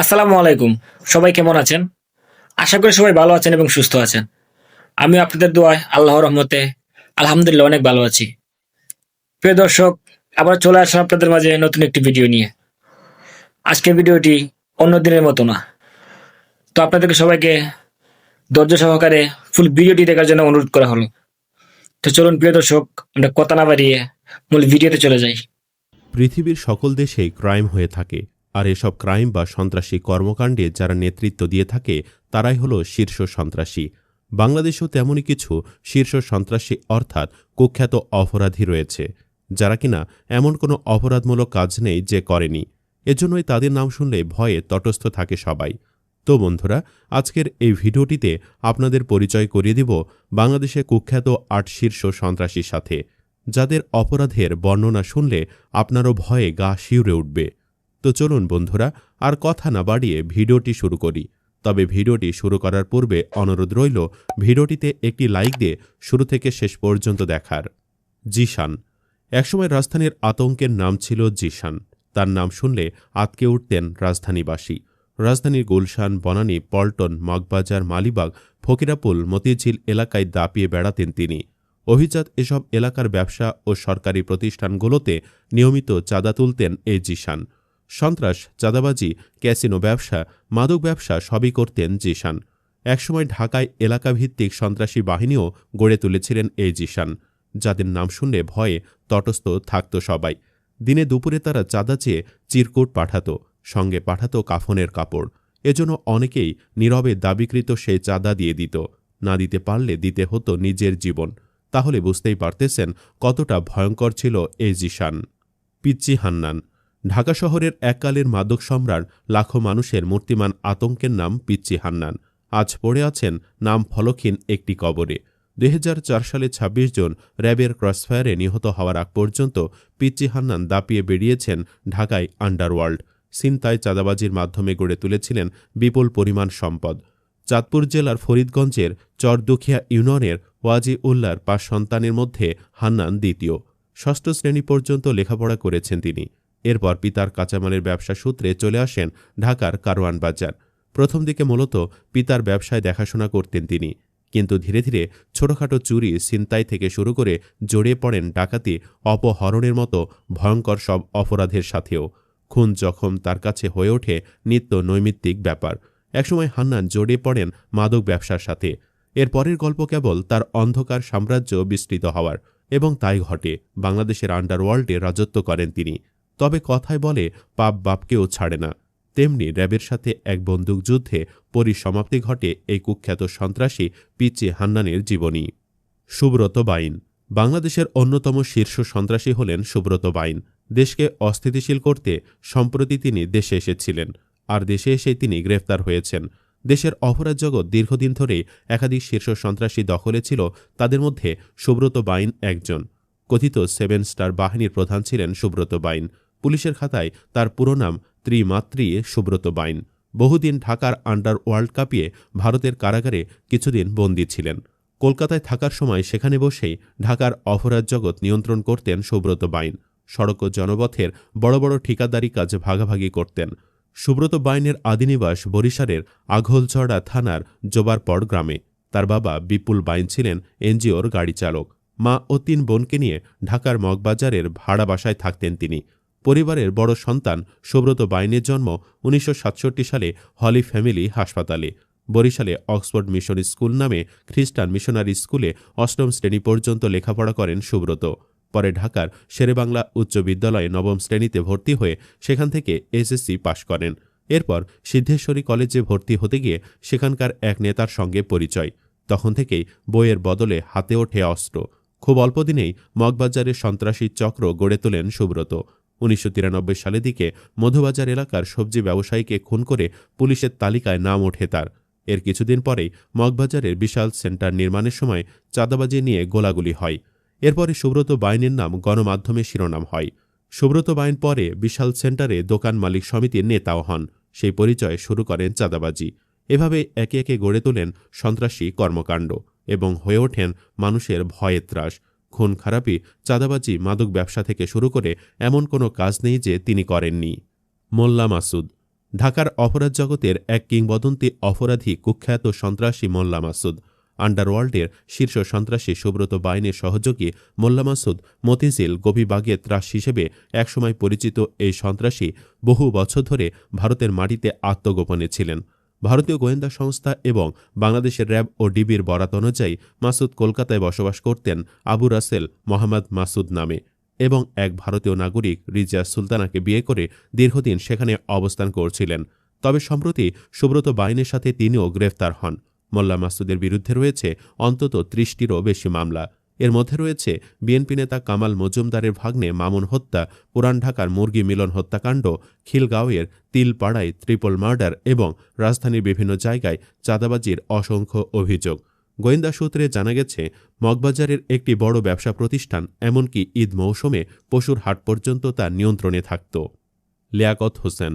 আসসালামু আলাইকুম। সবাই কেমন আছেন? আশা করি সবাই ভালো আছেন এবং সুস্থ আছেন। আমি আপনাদের দোয়ায় আল্লাহ রহমতে আলহামদুলিল্লাহ অনেক ভালো আছি। প্রিয় দর্শক, আবার চলে আসলাম আপনাদের মাঝে নতুন একটি ভিডিও নিয়ে। আজকের ভিডিওটি অন্য দিনের মতো না। তো আপনাদেরকে সবাইকে ধৈর্য সহকারে ফুল ভিডিওটি দেখার জন্য অনুরোধ করা হলো। তো চলুন, প্রিয় দর্শক, আমরা কথা না বাড়িয়ে মূল ভিডিওতে চলে যাই। পৃথিবীর সকল দেশেই ক্রাইম হয়ে থাকে। আর এসব ক্রাইম বা সন্ত্রাসী কর্মকাণ্ডে যারা নেতৃত্ব দিয়ে থাকে, তারাই হল শীর্ষ সন্ত্রাসী। বাংলাদেশেও তেমনই কিছু শীর্ষ সন্ত্রাসী অর্থাৎ কুখ্যাত অপরাধী রয়েছে, যারা কিনা এমন কোনো অপরাধমূলক কাজ নেই যে করেনি। এজন্যই তাদের নাম শুনলে ভয়ে তটস্থ থাকে সবাই। তো বন্ধুরা, আজকের এই ভিডিওটিতে আপনাদের পরিচয় করিয়ে দিব বাংলাদেশে কুখ্যাত আট শীর্ষ সন্ত্রাসীর সাথে। যাদের অপরাধের বর্ণনা শুনলে আপনারও ভয়ে গা শিউরে উঠবে। তো চলুন বন্ধুরা, আর কথা না বাড়িয়ে ভিডিওটি শুরু করি। তবে ভিডিওটি শুরু করার পূর্বে অনুরোধ রইল, ভিডিওটিতে একটি লাইক দিয়ে শুরু থেকে শেষ পর্যন্ত দেখার। জিশান। একসময় রাজধানীর আতঙ্কের নাম ছিল জিশান। তার নাম শুনলে আতকে উঠতেন রাজধানীবাসী। রাজধানীর গুলশান, বনানী, পল্টন, মগবাজার, মালিবাগ, ফকিরাপুল, মতিঝিল এলাকায় দাপিয়ে বেড়াতেন তিনি। অভিজাত এসব এলাকার ব্যবসা ও সরকারি প্রতিষ্ঠানগুলোতে নিয়মিত চাঁদা তুলতেন এই জিশান। সন্ত্রাস, চাঁদাবাজি, ক্যাসিনো ব্যবসা, মাদক ব্যবসা সবই করতেন জিশান। একসময় ঢাকায় এলাকাভিত্তিক সন্ত্রাসী বাহিনীও গড়ে তুলেছিলেন এই জিশান। যাদের নাম শুনলে ভয়ে তটস্থ থাকত সবাই। দিনে দুপুরে তারা চাঁদা চেয়ে চিরকুট পাঠাত, সঙ্গে পাঠাত কাফনের কাপড়। এজন্য অনেকেই নীরবে দাবিকৃত সেই চাঁদা দিয়ে দিত। না দিতে পারলে দিতে হতো নিজের জীবন। তাহলে বুঝতেই পারতেছেন কতটা ভয়ঙ্কর ছিল এই জিশান। পিচ্চি হান্নান ঢাকা শহরের এককালের মাদক সম্রাট লাখো মানুষের মূর্তিমান আতঙ্কের নাম পিচ্চি হান্নান। আজ পড়ে আছেন নাম ফলকহীন একটি কবরে। দুই হাজার চার সালে ২৬ জন র্যাবের ক্রসফায়ারে নিহত হওয়ার আগ পর্যন্ত পিচ্চি হান্নান দাপিয়ে বেরিয়েছেন ঢাকায় আন্ডারওয়ার্ল্ড। সিনতায় চাঁদাবাজির মাধ্যমে গড়ে তুলেছিলেন বিপুল পরিমাণ সম্পদ। চাঁদপুর জেলার ফরিদগঞ্জের চরদুখিয়া ইউনিয়নের ওয়াজি উল্লার পাঁচ সন্তানের মধ্যে হান্নান দ্বিতীয়। ষষ্ঠ শ্রেণি পর্যন্ত লেখাপড়া করেছেন তিনি। এরপর পিতার কাঁচামালের ব্যবসা সূত্রে চলে আসেন ঢাকার কারওয়ান বাজার। প্রথম দিকে মূলত পিতার ব্যবসায় দেখাশোনা করতেন তিনি। কিন্তু ধীরে ধীরে ছোটখাটো চুরি, ছিনতাই থেকে শুরু করে জড়িয়ে পড়েন ডাকাতি, অপহরণের মতো ভয়ঙ্কর সব অপরাধের সাথেও। খুন জখম তার কাছে হয়ে ওঠে নিত্য নৈমিত্তিক ব্যাপার। একসময় হান্নান জড়িয়ে পড়েন মাদক ব্যবসার সাথে। এর পরের গল্প কেবল তার অন্ধকার সাম্রাজ্য বিস্তৃত হওয়ার এবং তাই ঘটে। বাংলাদেশের আন্ডারওয়ার্ল্ডে রাজত্ব করেন তিনি। তবে কথায় বলে, পাপ বাপকেও ছাড়ে না। তেমনি র্যাবের সাথে এক বন্দুকযুদ্ধে পরিসমাপ্তি ঘটে এই কুখ্যাত সন্ত্রাসী পিচি হান্নানের জীবনী। সুব্রত বাইন। বাংলাদেশের অন্যতম শীর্ষ সন্ত্রাসী হলেন সুব্রত বাইন। দেশকে অস্থিতিশীল করতে সম্প্রতি তিনি দেশে এসেছিলেন, আর দেশে এসেই তিনি গ্রেফতার হয়েছেন। দেশের অপরাধ জগৎ দীর্ঘদিন ধরেই একাধিক শীর্ষ সন্ত্রাসী দখলে ছিল, তাদের মধ্যে সুব্রত বাইন একজন। কথিত সেভেন স্টার বাহিনীর প্রধান ছিলেন সুব্রত বাইন। পুলিশের খাতায় তার পুরো নাম ত্রিমাত্রী সুব্রত বাইন। বহুদিন ঢাকার আন্ডার ওয়ার্ল্ড কাপিয়ে ভারতের কারাগারে কিছুদিন বন্দী ছিলেন। কলকাতায় থাকার সময় সেখানে বসেই ঢাকার অপরাধ জগৎ নিয়ন্ত্রণ করতেন সুব্রত বাইন। সড়ক ও জনপথের বড় বড় ঠিকাদারি কাজ ভাগাভাগি করতেন। সুব্রত বাইনের আদিনিবাস বরিশালের আঘলচড়া থানার জোবারপড় গ্রামে। তার বাবা বিপুল বাইন ছিলেন এনজিওর গাড়ি চালক। মা ও তিন বোনকে নিয়ে ঢাকার মগবাজারের ভাড়া বাসায় থাকতেন তিনি। পরিবারের বড় সন্তান সুব্রত বাইনের জন্ম উনিশশো সাতষট্টি সালে হলি ফ্যামিলি হাসপাতালে। বরিশালে অক্সফোর্ড মিশন স্কুল নামে খ্রিস্টান মিশনারি স্কুলে অষ্টম শ্রেণি পর্যন্ত লেখাপড়া করেন সুব্রত। পরে ঢাকার শেরেবাংলা উচ্চ বিদ্যালয়ে নবম শ্রেণীতে ভর্তি হয়ে সেখান থেকে এসএসসি পাশ করেন। এরপর সিদ্ধেশ্বরী কলেজে ভর্তি হতে গিয়ে সেখানকার এক নেতার সঙ্গে পরিচয়। তখন থেকেই বইয়ের বদলে হাতে ওঠে অস্ত্র। খুব অল্প দিনেই মগবাজারের সন্ত্রাসী চক্র গড়ে তোলেন সুব্রত। উনিশশো সালের দিকে মধুবাজার এলাকার সবজি ব্যবসায়ীকে খুন করে পুলিশের তালিকায় নাম ওঠে তার। এর কিছুদিন পরেই মগবাজারের বিশাল সেন্টার নির্মাণের সময় চাঁদাবাজি নিয়ে গোলাগুলি হয়। এরপরে সুব্রত বাইনের নাম গণমাধ্যমে শিরোনাম হয়। সুব্রত বাইন পরে বিশাল সেন্টারে দোকান মালিক সমিতির নেতাও হন। সেই পরিচয় শুরু করেন চাঁদাবাজি। এভাবে একে একে গড়ে তোলেন সন্ত্রাসী কর্মকাণ্ড এবং হয়ে ওঠেন মানুষের ভয়ের ত্রাস। খুন খারাপি চাঁদাবাজি মাদক ব্যবসা থেকে শুরু করে এমন কোনো কাজ নেই যে তিনি করেননি। মোল্লা মাসুদ, ঢাকার অপরাধ জগতের এক কিংবদন্তি অপরাধী কুখ্যাত সন্ত্রাসী মোল্লা মাসুদ। আন্ডারওয়ার্ল্ডের শীর্ষ সন্ত্রাসী সুব্রত বাইনের সহযোগী মোল্লা মাসুদ মতিঝিল গভীবাগের ত্রাস হিসেবে একসময় পরিচিত এই সন্ত্রাসী বহু বছর ধরে ভারতের মাটিতে আত্মগোপনে ছিলেন। ভারতীয় গোয়েন্দা সংস্থা এবং বাংলাদেশের র্যাব ও ডিবির বরাত অনুযায়ী মাসুদ কলকাতায় বসবাস করতেন আবু রাসেল মোহাম্মদ মাসুদ নামে এবং এক ভারতীয় নাগরিক রিজা সুলতানাকে বিয়ে করে দীর্ঘদিন সেখানে অবস্থান করছিলেন। তবে সম্প্রতি সুব্রত বাইনের সাথে তিনিও গ্রেফতার হন। মোল্লা মাসুদের বিরুদ্ধে রয়েছে অন্তত ত্রিশটিরও বেশি মামলা। এর মধ্যে রয়েছে বিএনপি নেতা কামাল মজুমদারের ভাগ্নে মামুন হত্যা, পুরান ঢাকার মুরগি মিলন হত্যাকাণ্ড, খিলগাঁওয়ের তিলপাড়ায় ট্রিপল মার্ডার এবং রাজধানীর বিভিন্ন জায়গায় চাঁদাবাজির অসংখ্য অভিযোগ। গোয়েন্দা সূত্রে জানা গেছে, মগবাজারের একটি বড় ব্যবসা প্রতিষ্ঠান এমনকি ঈদ মৌসুমে পশুর হাট পর্যন্ত তার নিয়ন্ত্রণে থাকত। লিয়াকত হোসেন।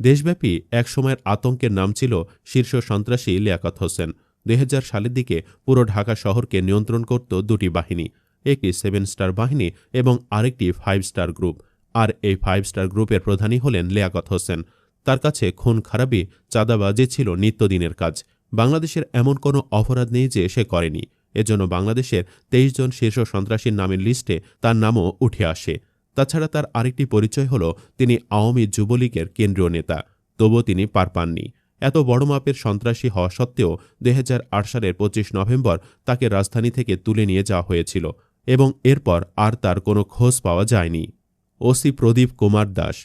দেশব্যাপী একসময়ের আতঙ্কের নাম ছিল শীর্ষ সন্ত্রাসী লিয়াকত হোসেন। দুই হাজার সালের দিকে পুরো ঢাকা শহরকে নিয়ন্ত্রণ করত দুটি বাহিনী, একটি সেভেন স্টার বাহিনী এবং আরেকটি ফাইভ স্টার গ্রুপ। আর এই ফাইভ স্টার গ্রুপের প্রধানই হলেন লিয়াকত হোসেন। তার কাছে খুন খারাপি চাঁদাবাজি ছিল নিত্যদিনের কাজ। বাংলাদেশের এমন কোনো অপরাধ নেই যে সে করেনি। এজন্য বাংলাদেশের তেইশ জন শীর্ষ সন্ত্রাসীর নামের লিস্টে তার নামও উঠে আসে। তাছাড়া তার আরেকটি পরিচয় হল, তিনি আওয়ামী যুবলীগের কেন্দ্রীয় নেতা। তবুও তিনি পার পাননি। এত বড় মাপের সন্ত্রাসী হওয়া সত্ত্বেও দু হাজার আট সালের পঁচিশ নভেম্বর তাকে রাজধানী থেকে তুলে নিয়ে যাওয়া হয়েছিল এবং এরপর আর তার কোনো খোঁজ পাওয়া যায়নি। ওসি প্রদীপ কুমার দাস।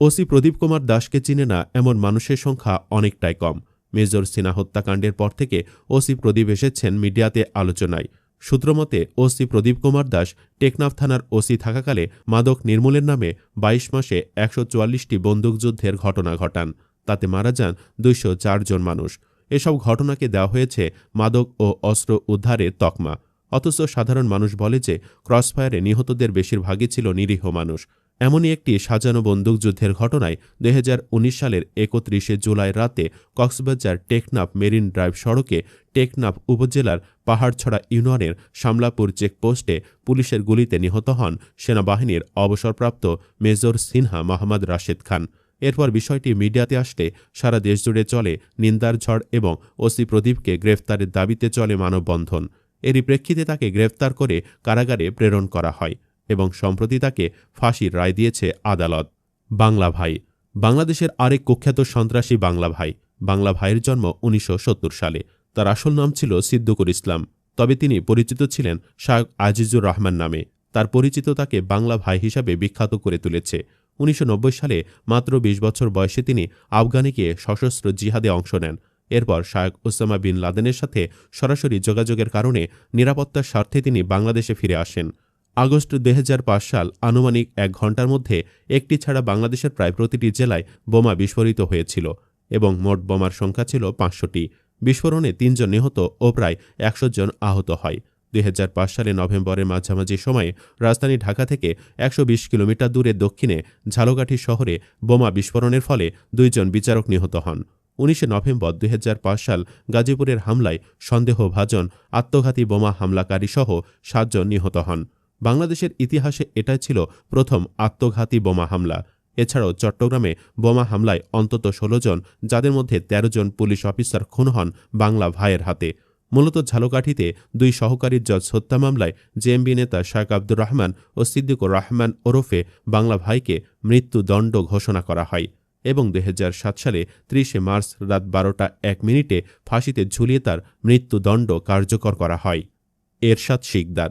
ওসি প্রদীপ কুমার দাসকে চিনে না এমন মানুষের সংখ্যা অনেকটাই কম। মেজর সিনা হত্যাকাণ্ডের পর থেকে ওসি প্রদীপ এসেছেন মিডিয়াতে আলোচনায়। সূত্রমতে ওসি প্রদীপ কুমার দাস টেকনাফ থানার ওসি থাকাকালে মাদক নির্মূলের নামে ২২ মাসে একশো চুয়াল্লিশটি বন্দুকযুদ্ধের ঘটনা ঘটান। তাতে মারা যান দুইশো জন মানুষ। এসব ঘটনাকে দেওয়া হয়েছে মাদক ও অস্ত্র উদ্ধারের তকমা। অথচ সাধারণ মানুষ বলে যে, ক্রসফায়ারে নিহতদের বেশিরভাগই ছিল নিরীহ মানুষ। এমনই একটি সাজানো বন্দুকযুদ্ধের ঘটনায় দুই হাজার উনিশ সালের একত্রিশে জুলাই রাতে কক্সবাজার টেকনাফ মেরিন ড্রাইভ সড়কে টেকনাফ উপজেলার পাহাড়ছড়া ইউনিয়নের শামলাপুর চেকপোস্টে পুলিশের গুলিতে নিহত হন সেনাবাহিনীর অবসরপ্রাপ্ত মেজর সিনহা মোহাম্মদ রাশেদ খান। এরপর বিষয়টি মিডিয়াতে আসলে সারা দেশজুড়ে চলে নিন্দার ঝড় এবং ওসি প্রদীপকে গ্রেফতারের দাবিতে চলে মানববন্ধন। এরই প্রেক্ষিতে তাকে গ্রেফতার করে কারাগারে প্রেরণ করা হয় এবং সম্প্রতি তাকে ফাঁসির রায় দিয়েছে আদালত। বাংলা ভাই, বাংলাদেশের আরেক কুখ্যাত সন্ত্রাসী বাংলা ভাই। বাংলা ভাইয়ের জন্ম উনিশশো সত্তর সালে। তার আসল নাম ছিল সিদ্দুকুর ইসলাম। তবে তিনি পরিচিত ছিলেন শায়ক আজিজুর রহমান নামে। তার পরিচিত তাকে বাংলা ভাই হিসাবে বিখ্যাত করে তুলেছে। উনিশশো নব্বই সালে মাত্র ২০ বছর বয়সে তিনি আফগানে গিয়ে সশস্ত্র জিহাদে অংশ নেন। এরপর শায়ক ওসামা বিন লাদেনের সাথে সরাসরি যোগাযোগের কারণে নিরাপত্তার স্বার্থে তিনি বাংলাদেশে ফিরে আসেন। আগস্ট দু হাজার পাঁচ সাল আনুমানিক এক ঘণ্টার মধ্যে একটি ছাড়া বাংলাদেশের প্রায় প্রতিটি জেলায় বোমা বিস্ফোরিত হয়েছিল এবং মোট বোমার সংখ্যা ছিল পাঁচশোটি। বিস্ফোরণে তিনজন নিহত ও প্রায় একশো জন আহত হয়। দুই হাজার পাঁচ সালে নভেম্বরের মাঝামাঝি সময়ে রাজধানী ঢাকা থেকে একশো বিশ কিলোমিটার দূরে দক্ষিণে ঝালকাঠি শহরে বোমা বিস্ফোরণের ফলে দুইজন বিচারক নিহত হন। উনিশে নভেম্বর দুই হাজার পাঁচ সাল গাজীপুরের হামলায় সন্দেহভাজন, আত্মঘাতী বোমা হামলাকারী সহ সাতজন নিহত হন। বাংলাদেশের ইতিহাসে এটাই ছিল প্রথম আত্মঘাতী বোমা হামলা। এছাড়াও চট্টগ্রামে বোমা হামলায় অন্তত ১৬ জন, যাদের মধ্যে ১৩ জন পুলিশ অফিসার খুন হন বাংলা ভাইয়ের হাতে। মূলত ঝালকাঠিতে দুই সহকারী জজ হত্যা মামলায় জেএমবি নেতা শায়েক আব্দুর রহমান ও সিদ্দিকুর রহমান ওরফে বাংলা ভাইকে মৃত্যুদণ্ড ঘোষণা করা হয় এবং দু হাজার সাত সালে ত্রিশে মার্চ রাত বারোটা এক মিনিটে ফাঁসিতে ঝুলিয়ে তার মৃত্যুদণ্ড কার্যকর করা হয়। এরশাদ শিকদার।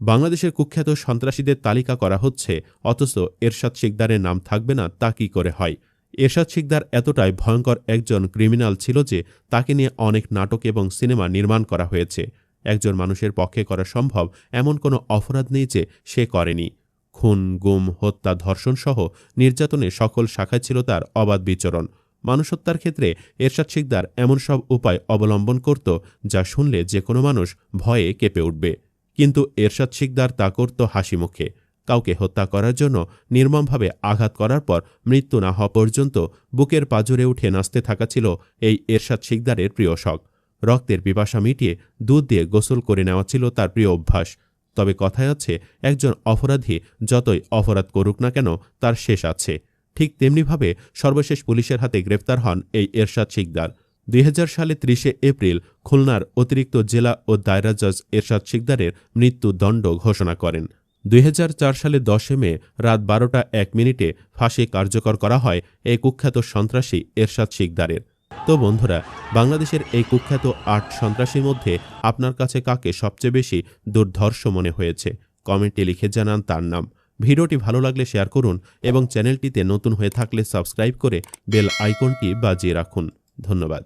বাংলাদেশের কুখ্যাত সন্ত্রাসীদের তালিকা করা হচ্ছে, অথচ এরশাদ শিকদারের নাম থাকবে না তা কি করে হয়? এরশাদ শিকদার এতটাই ভয়ঙ্কর একজন ক্রিমিনাল ছিল যে তাকে নিয়ে অনেক নাটক এবং সিনেমা নির্মাণ করা হয়েছে। একজন মানুষের পক্ষে করা সম্ভব এমন কোনো অপরাধ নেই যে সে করেনি। খুন, গুম, হত্যা, ধর্ষণ সহ নির্যাতনের সকল শাখায় ছিল তার অবাধ বিচরণ। মানুষ হত্যার ক্ষেত্রে এরশাদ শিকদার এমন সব উপায় অবলম্বন করত যা শুনলে যে কোনো মানুষ ভয়ে কেঁপে উঠবে। কিন্তু এরশাদ শিকদার তা করত হাসি মুখে কাউকে হত্যা করার জন্য নির্মমভাবে আঘাত করার পর মৃত্যু না হওয়া পর্যন্ত বুকের পাজরে উঠে নাচতে থাকা ছিল এই এরশাদ শিকদারের প্রিয় শখ। রক্তের পিপাসা মিটিয়ে দুধ দিয়ে গোসল করে নেওয়া ছিল তার প্রিয় অভ্যাস। তবে কথায় আছে, একজন অপরাধী যতই অপরাধ করুক না কেন তার শেষ আছে। ঠিক তেমনিভাবে সর্বশেষ পুলিশের হাতে গ্রেপ্তার হন এই এরশাদ শিকদার। দুই হাজার সালে ত্রিশে এপ্রিল খুলনার অতিরিক্ত জেলা ও দায়রা জজ এরশাদ শিকদারের মৃত্যুদণ্ড ঘোষণা করেন। দুই হাজার চার সালে দশে মে রাত বারোটা এক মিনিটে ফাঁসি কার্যকর করা হয় এই কুখ্যাত সন্ত্রাসী এরশাদ শিকদারের। তো বন্ধুরা, বাংলাদেশের এই কুখ্যাত আট সন্ত্রাসীর মধ্যে আপনার কাছে কাকে সবচেয়ে বেশি দুর্ধর্ষ মনে হয়েছে? কমেন্টে লিখে জানান তার নাম। ভিডিওটি ভালো লাগলে শেয়ার করুন এবং চ্যানেলটিতে নতুন হয়ে থাকলে সাবস্ক্রাইব করে বেল আইকনটি বাজিয়ে রাখুন। ধন্যবাদ।